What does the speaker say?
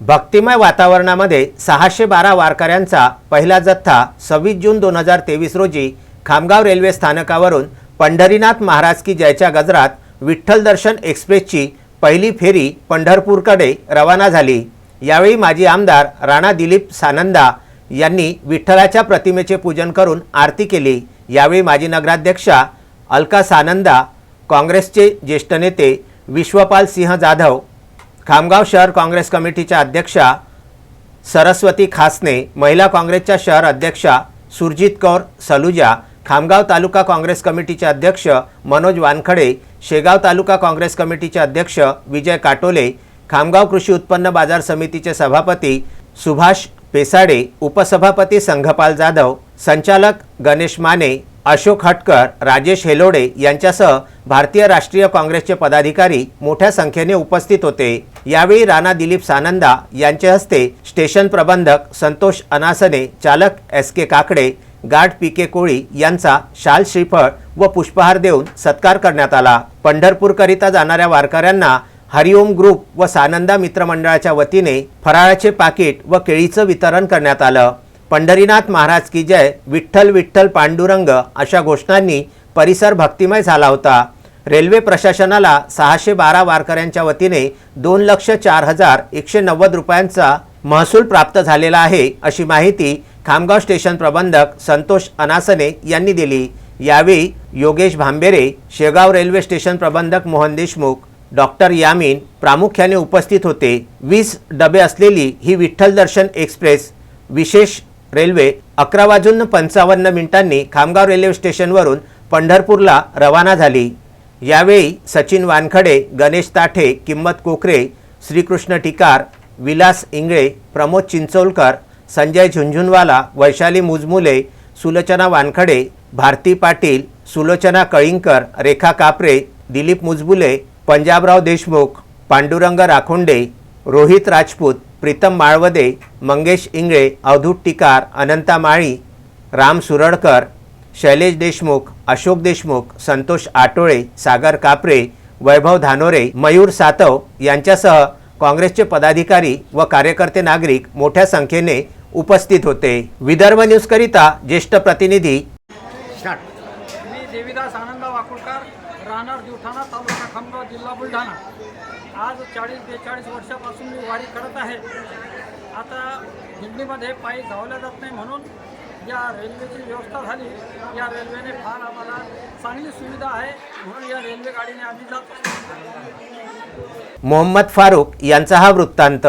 भक्तिमय वातावरणामध्ये सहाशे बारा वारकऱ्यांचा पहिला जथ्था सव्वीस जून दोन हजार तेवीस रोजी खामगाव रेल्वे स्थानकावरून पंढरीनाथ महाराज की जयच्या गजरात विठ्ठल दर्शन एक्सप्रेसची पहिली फेरी पंढरपूरकडे रवाना झाली. यावेळी माजी आमदार राणा दिलीप सानंदा यांनी विठ्ठलाच्या प्रतिमेचे पूजन करून आरती केली. यावेळी माजी नगराध्यक्षा अलका सानंदा काँग्रेसचे ज्येष्ठ नेते विश्वपाल सिंह जाधव खामगाव शहर काँग्रेस कमिटीच्या अध्यक्षा सरस्वती खासने महिला काँग्रेसच्या शहर अध्यक्षा सुरजित कौर सलुजा खामगाव तालुका काँग्रेस कमिटीचे अध्यक्ष मनोज वानखडे शेगाव तालुका काँग्रेस कमिटीचे अध्यक्ष विजय काटोले खामगाव कृषी उत्पन्न बाजार समितीचे सभापती सुभाष पेसाडे उपसभापती संघपाल जाधव संचालक गणेश माने अशोक हटकर राजेश हेलोडे यांच्यासह भारतीय राष्ट्रीय काँग्रेसचे पदाधिकारी मोठ्या संख्येने उपस्थित होते. यावेळी राणा दिलीप सानंदा यांच्या हस्ते स्टेशन प्रबंधक संतोष अनासने चालक S K Kakade guard P K Koli यांचा शाल श्रीफळ व पुष्पहार देऊन सत्कार करण्यात आला. पंढरपूरकरिता जाणाऱ्या वारकऱ्यांना हरिओम ग्रुप व सानंदा मित्रमंडळाच्या वतीने फराळाचे पाकिट व केळीचं वितरण करण्यात आलं. पंढरीनाथ महाराज की जय विठ्ठल विठ्ठल पांडुरंग अशा घोषणांनी परिसर भक्तिमय झाला होता. रेल्वे प्रशासनाला सहाशे बारा वारकऱ्यांच्या वतीने दोन लक्ष चार हजार एकशे नव्वद रुपयांचा महसूल प्राप्त झालेला आहे अशी माहिती खामगाव स्टेशन प्रबंधक संतोष अनासने यांनी दिली. यावेळी योगेश भांबेरे शेगाव रेल्वे स्टेशन प्रबंधक मोहन देशमुख डॉक्टर यामीन प्रामुख्याने उपस्थित होते. वीस डबे असलेली ही विठ्ठल दर्शन एक्सप्रेस विशेष रेल्वे अकरा वाजून पंचावन्न मिनिटांनी खामगाव रेल्वे स्टेशनवरून पंढरपूरला रवाना झाली. यावेळी सचिन वानखडे गणेश ताठे किंमत कोकरे श्रीकृष्ण टिकार विलास इंगळे प्रमोद चिंचोलकर संजय झुंझुनवाला वैशाली मुजमुले सुलोचना वानखडे भारती पाटील सुलोचना कळिंकर रेखा कापरे दिलीप मुजबुले पंजाबराव देशमुख पांडुरंग राखोंडे रोहित राजपूत प्रीतम माळवदे मंगेश इंगळे अवधूत टिकार अनंता माळी राम सुरडकर शैलेश देशमुख अशोक देशमुख संतोष आटोळे सागर कापरे वैभव धानोरे मयूर सातव यांच्यासह काँग्रेसचे पदाधिकारी व कार्यकर्ते नागरिक मोठ्या संख्येने उपस्थित होते. विदर्भ न्यूजकरिता ज्येष्ठ प्रतिनिधी मी देवीदास आनंद वाकुळकर राहणार दिवठाणा तालुका खामगाव जिल्हा बुलढाणा. आज चाळीस बेचाळीस वर्षापासून मी वारी करत आहे. आता दिल्लीमध्ये पायी धावल्या जात नाही म्हणून या रेल्वेची व्यवस्था झाली. या रेल्वेने फार आम्हाला चांगली सुविधा आहे म्हणून या रेल्वे गाडीने आम्ही जातो मोहम्मद फारूक यांचा हा वृत्तांत.